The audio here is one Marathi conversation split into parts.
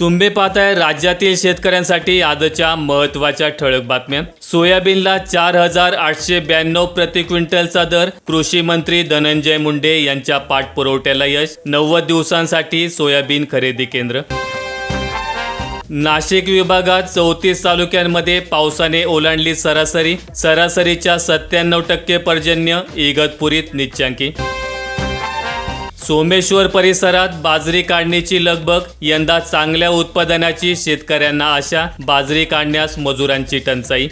तुम्ही पाहताय राज्यातील शेतकऱ्यांसाठी आजच्या महत्त्वाच्या ठळक बातम्या. सोयाबीनला चार हजार आठशे ब्याण्णव प्रति क्विंटलचा दर कृषी मंत्री धनंजय मुंडे यांच्या पाठपुरवठ्याला यश नव्वद दिवसांसाठी सोयाबीन खरेदी केंद्र. नाशिक विभागात चौतीस तालुक्यांमध्ये पावसाने ओलांडली सरासरी सरासरीच्या सत्त्याण्णव टक्के पर्जन्य इगतपुरीत निच्चांकी सोमेश्वर परिसरात बाजरी काढणीची लगबग यंदा चांगल्या उत्पादनाची शेतकऱ्यांना आशा बाजरी काढण्यास मजुरांची टंचाई.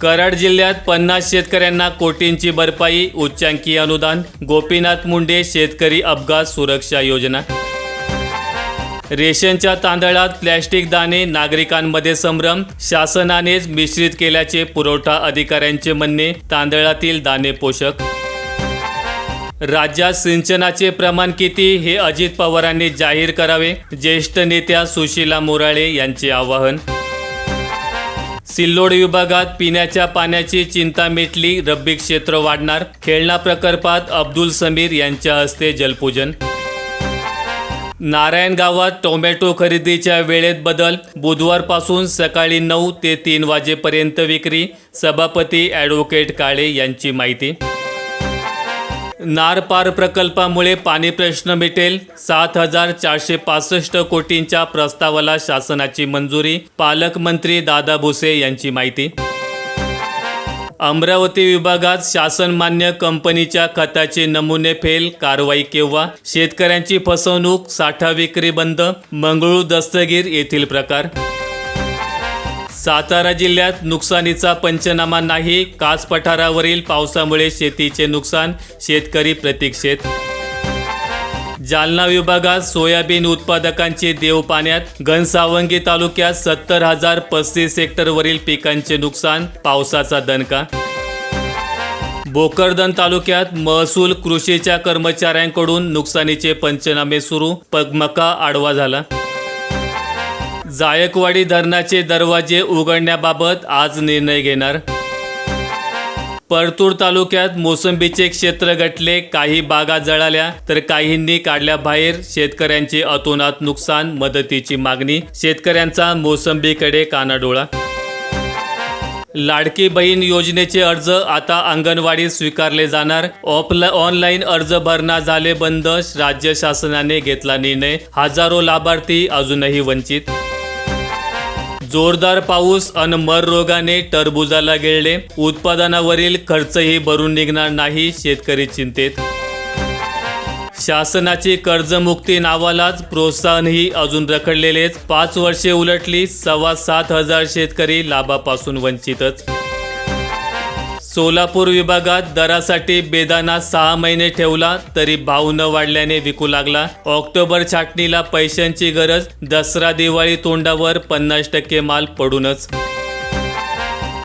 कराड जिल्ह्यात पन्नास शेतकऱ्यांना कोटींची भरपाई उच्चांकी अनुदान गोपीनाथ मुंडे शेतकरी अपघात सुरक्षा योजना. रेशनच्या तांदळात प्लॅस्टिक दाणे नागरिकांमध्ये संभ्रम शासनानेच मिश्रित केल्याचे पुरवठा अधिकाऱ्यांचे म्हणणे तांदळातील दाणे पोषक. राज्यात सिंचनाचे प्रमाण किती हे अजित पवारांनी जाहीर करावे? ज्येष्ठ नेत्या सुशीला मोराळे यांचे आवाहन. सिल्लोड विभागात पिण्याच्या पाण्याची चिंता मिटली रब्बी क्षेत्र वाढणार खेळणा प्रकल्पात अब्दुल समीर यांच्या हस्ते जलपूजन. नारायण गावात टोमॅटो खरेदीच्या वेळेत बदल बुधवारपासून सकाळी नऊ ते तीन वाजेपर्यंत विक्री सभापती ॲडव्होकेट काळे यांची माहिती. नारपार प्रकल्पामुळे पाणी प्रश्न मिटेल. सात हजार चारशे पासष्ट कोटींच्या प्रस्तावाला शासनाची मंजुरी. पालकमंत्री दादा भुसे यांची माहिती. अमरावती विभागात शासनमान्य कंपनीच्या खताचे नमुने फेल कारवाई केव्हा? शेतकऱ्यांची फसवणूक साठा विक्री बंद मंगळूर दस्तगीर येथील प्रकार. सातारा जिल्ह्यात नुकसानीचा पंचनामा नाही. कास पठारावरील पावसामुळे शेतीचे नुकसान शेतकरी प्रतीक्षेत. जालना विभागात सोयाबीन उत्पादकांचे देव पाण्यात. घनसावंगी तालुक्यात सत्तर हजार पस्तीस हेक्टरवरील पिकांचे नुकसान पावसाचा दणका. भोकरदन तालुक्यात महसूल कृषीच्या कर्मचाऱ्यांकडून नुकसानीचे पंचनामे सुरू. पगमका आडवा झाला. जायकवाडी धरणाचे दरवाजे उघडण्याबाबत आज निर्णय घेणार. परतूर तालुक्यात मोसंबीचे क्षेत्र गटले काही बागा जळाल्या तर काहींनी काढल्या बाहेर. शेतकऱ्यांचे अतोनात नुकसान मदतीची मागणी शेतकऱ्यांचा मोसंबीकडे कानाडोळा. लाडकी बहीण योजनेचे अर्ज आता अंगणवाडीत स्वीकारले जाणार. ऑफला ऑनलाईन अर्ज भरणा झाले बंद राज्य शासनाने घेतला निर्णय. हजारो लाभार्थी अजूनही वंचित. जोरदार पाऊस अन मर रोगाने टरबुजाला गिळले. उत्पादनावरील खर्चही भरून निघणार नाही शेतकरी चिंतेत. शासनाची कर्जमुक्ती नावालाच प्रोत्साहनही अजून रखडलेलेच. पाच वर्षे उलटली सव्वा सात हजार शेतकरी लाभापासून वंचितच. सोलापूर विभागात दरासाठी बेदाना सहा महिने ठेवला तरी भाव न वाढल्याने विकू लागला. ऑक्टोबर छाटणीला पैशांची गरज दसरा दिवाळी तोंडावर पन्नास टक्के माल पडूनच.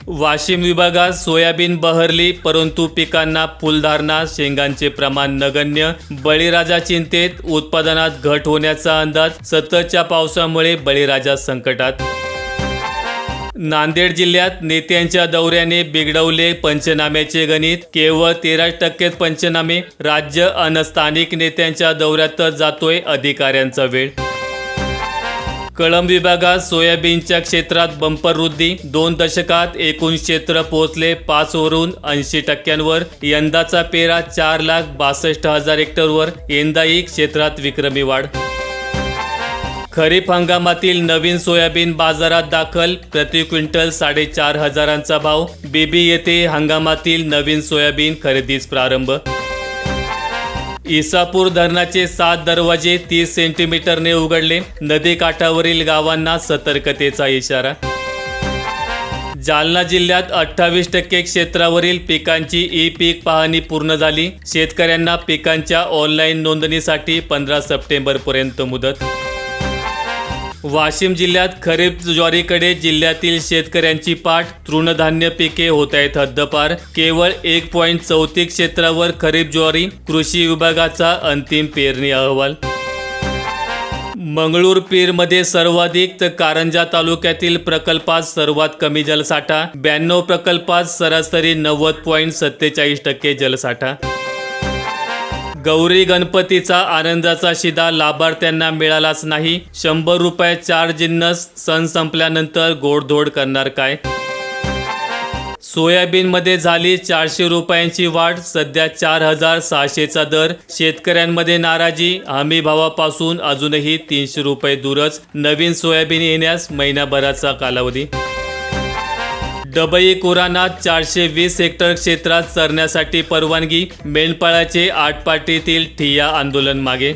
वाशिम विभागात सोयाबीन बहरली परंतु पिकांना फुलधारणा शेंगांचे प्रमाण नगण्य. बळीराजा चिंतेत उत्पादनात घट होण्याचा अंदाज सततच्या पावसामुळे बळीराजा संकटात. नांदेड जिल्ह्यात नेत्यांच्या दौऱ्याने बिघडवले पंचनाम्याचे गणित. केवळ तेरा टक्केच पंचनामे. राज्य अन स्थानिक नेत्यांच्या दौऱ्यातच जातोय अधिकाऱ्यांचा वेळ. कळंब विभागात सोयाबीनच्या क्षेत्रात बंपर वृद्धी. दोन दशकात एकूण क्षेत्र पोहोचले पाचवरून ऐंशी टक्क्यांवर. यंदाचा पेरा चार लाख बासष्ट हजार हेक्टरवर. यंदाही क्षेत्रात विक्रमी वाढ. खरीप हंगामातील नवीन सोयाबीन बाजारात दाखल. प्रति क्विंटल साडेचार हजारांचा भाव. बीबी येथे हंगामातील नवीन सोयाबीन खरेदीस प्रारंभ. इसापूर धरणाचे सात दरवाजे तीस सेंटीमीटरने उघडले. नदीकाठावरील गावांना सतर्कतेचा इशारा. जालना जिल्ह्यात अठ्ठावीस टक्के क्षेत्रावरील पिकांची ई पीक पाहणी पूर्ण झाली. शेतकऱ्यांना पिकांच्या ऑनलाईन नोंदणीसाठी पंधरा सप्टेंबरपर्यंत मुदत. वाशिम जिल्ह्यात खरीप ज्वारीकडे जिल्ह्यातील शेतकऱ्यांची पाठ तृणधान्य पिके होत आहेत. हद्दपार केवळ एक पॉईंट चौतीस क्षेत्रावर खरीप ज्वारी कृषी विभागाचा अंतिम पेरणी अहवाल. मंगळूर पीरमध्ये सर्वाधिक तर कारंजा तालुक्यातील प्रकल्पात सर्वात कमी जलसाठा ब्याण्णव प्रकल्पात सरासरी नव्वद पॉईंट सत्तेचाळीस टक्के जलसाठा. गौरी गणपतीचा आनंदाचा शिदा लाभार्थ्यांना मिळालाच नाही. शंभर रुपये चार जिन्नस सण संपल्यानंतर गोडधोड करणार काय? सोयाबीनमध्ये झाली चारशे रुपयांची वाढ सध्या चार हजार सहाशेचा दर. शेतकऱ्यांमध्ये नाराजी हमी भावापासून अजूनही तीनशे रुपये दूरच. नवीन सोयाबीन येण्यास महिनाभराचा कालावधी डबई कुराणात चारशे वीस हेक्टर क्षेत्रात चरण्यासाठी परवानगी मेंढपाळाचे आटपाटीतील ठिय्या आंदोलन मागे.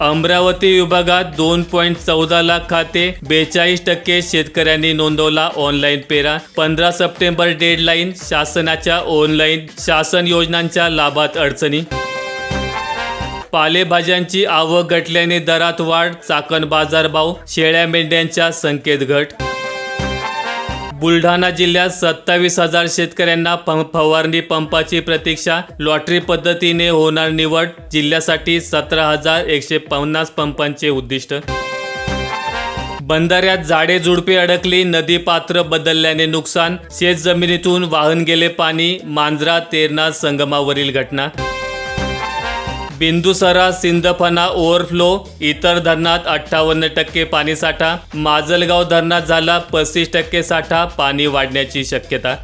अमरावती विभागात दोन पॉईंट चौदा लाख खाते बेचाळीस टक्के शेतकऱ्यांनी नोंदवला ऑनलाईन पेरा. पंधरा सप्टेंबर डेडलाईन शासनाच्या ऑनलाईन शासन योजनांच्या लाभात अडचणी. पालेभाज्यांची आवक घटल्याने दरात वाढ चाकण बाजारभाव शेळ्या मेंढ्यांच्या संकेत घट. बुलढाणा जिल्ह्यात सत्तावीस हजार शेतकऱ्यांना पंप फवारणी पंपाची प्रतीक्षा लॉटरी पद्धतीने होणार निवड जिल्ह्यासाठी सतरा हजार एकशे पन्नास पंपांचे उद्दिष्ट. बंधाऱ्यात झाडे झुडपे अडकली नदी पात्र बदलल्याने नुकसान शेत जमिनीतून वाहन गेले पाणी मांजरा तेरणा संगमावरील घटना. बिंदुसरा सिंदफणा ओव्हरफ्लो इतर धरणात अठ्ठावन्न टक्के पाणीसाठा माजलगाव धरणात झाला पस्तीस टक्के साठा पाणी वाढण्याची शक्यता.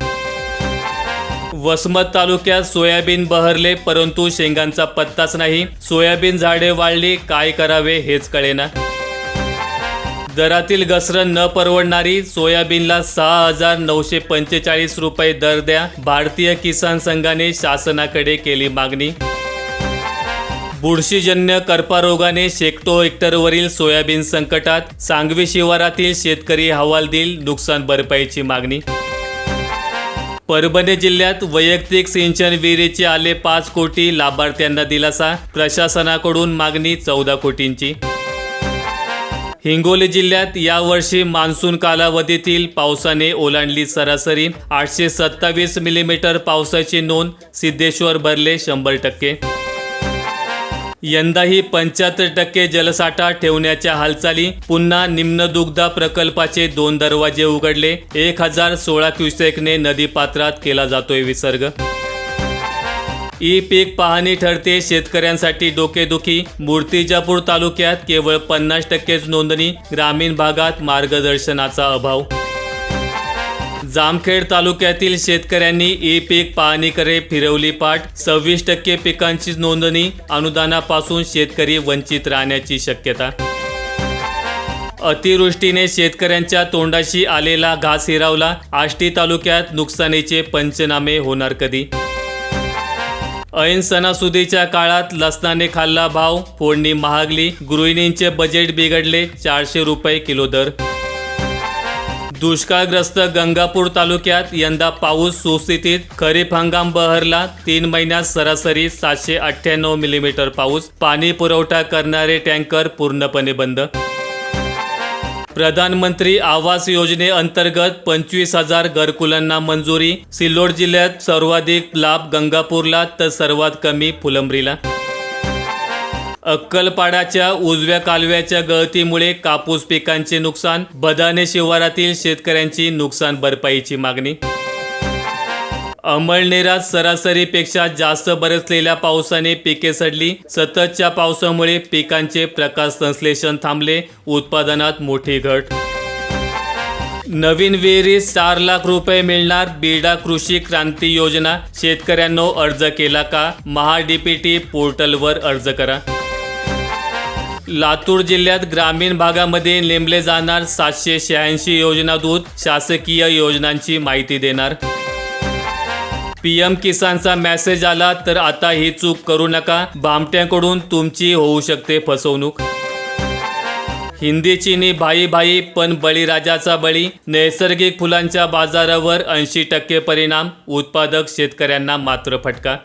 वसमत तालुक्यात सोयाबीन बहरले परंतु शेंगांचा पत्ताच नाही. सोयाबीन झाडे वाढली काय करावे हेच कळेना. दरातील घसरण न परवडणारी सोयाबीनला सहा हजार नऊशे पंचेचाळीस रुपये दर द्या भारतीय किसान संघाने शासनाकडे केली मागणी. बुरशीजन्य कर्पारोगाने शेकडो हेक्टरवरील सोयाबीन संकटात सांगवी शिवारातील शेतकरी हवालदिल नुकसान भरपाईची मागणी. परभणी जिल्ह्यात वैयक्तिक सिंचन विहिरीचे आले पाच कोटी लाभार्थ्यांना दिलासा प्रशासनाकडून मागणी चौदा कोटींची. हिंगोली जिल्ह्यात यावर्षी मान्सून कालावधीतील पावसाने ओलांडली सरासरी आठशे सत्तावीस मिलीमीटर पावसाची नोंद सिद्धेश्वर भरले शंभर टक्के. यंदाही पंच्याहत्तर टक्के जलसाठा ठेवण्याच्या हालचाली पुन्हा निम्न दुग्धा प्रकल्पाचे दोन दरवाजे उघडले. एक हजार सोळा क्युसेकने नदीपात्रात केला जातोय विसर्ग. ई पीक पाहणी ठरते शेतकऱ्यांसाठी डोकेदुखी. मूर्तिजापूर तालुक्यात केवळ पन्नास टक्केच नोंदणी ग्रामीण भागात मार्गदर्शनाचा अभाव. जामखेड तालुक्यातील शेतकऱ्यांनी ई पीक पाहणीकडे फिरवली पाठ. सव्वीस टक्के पिकांची नोंदणी अनुदानापासून शेतकरी वंचित राहण्याची शक्यता. अतिवृष्टीने शेतकऱ्यांच्या तोंडाशी आलेला घास हिरावला. आष्टी तालुक्यात नुकसानीचे पंचनामे होणार कधी? ऐन सणासुदीच्या काळात लसणाने खाल्ला भाव फोडणी महागली. गृहिणींचे बजेट बिघडले चारशे रुपये किलो दर. दुष्काळग्रस्त गंगापूर तालुक्यात यंदा पाऊस सुस्थितीत खरीप हंगाम बहरला. तीन महिन्यात सरासरी सातशे अठ्ठ्याण्णव मिलीमीटर पाऊस. पाणी पुरवठा करणारे टँकर पूर्णपणे बंद. प्रधानमंत्री आवास योजनेअंतर्गत पंचवीस हजार घरकुलांना मंजुरी. सिल्लोड जिल्ह्यात सर्वाधिक लाभ गंगापूरला तर सर्वात कमी फुलंब्रीला. अक्कलपाडाच्या उजव्या कालव्याच्या गळतीमुळे कापूस पिकांचे नुकसान बदाने शिवारातील शेतकऱ्यांची नुकसान भरपाईची मागणी. अमळनेरात सरासरीपेक्षा जास्त बरसलेल्या पावसाने पिके सडली. सततच्या पावसामुळे पिकांचे प्रकाश संश्लेषण थांबले. उत्पादनात मोठी घट. नवीन विहिरीत चार लाख रुपये मिळणार बीडा कृषी क्रांती योजना. शेतकऱ्यांनो अर्ज केला का? महाडीपीटी पोर्टलवर अर्ज करा. लातूर जिल्ह्यात ग्रामीण भागामध्ये नेमले जाणार सातशे शहाऐंशी योजना दूत शासकीय योजनांची माहिती देणार. पी एम किसानचा मेसेज आला तर आता ही चूक करू नका. भामट्यांकडून तुमची होऊ शकते फसवणूक. हिंदी चिनी भाई भाई पण बळीराजाचा बळी. नैसर्गिक फुलांच्या बाजारावर ऐंशी टक्के परिणाम. उत्पादक शेतकऱ्यांना मात्र फटका.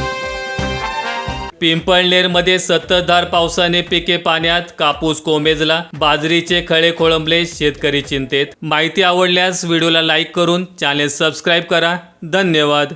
पिंपळनेरमध्ये सततधार पावसाने पिके पाण्यात कापूस कोमेजला. बाजरीचे खळे खोळंबले शेतकरी चिंतेत. माहिती आवडल्यास व्हिडिओला लाईक करून चॅनेल सबस्क्राईब करा. धन्यवाद.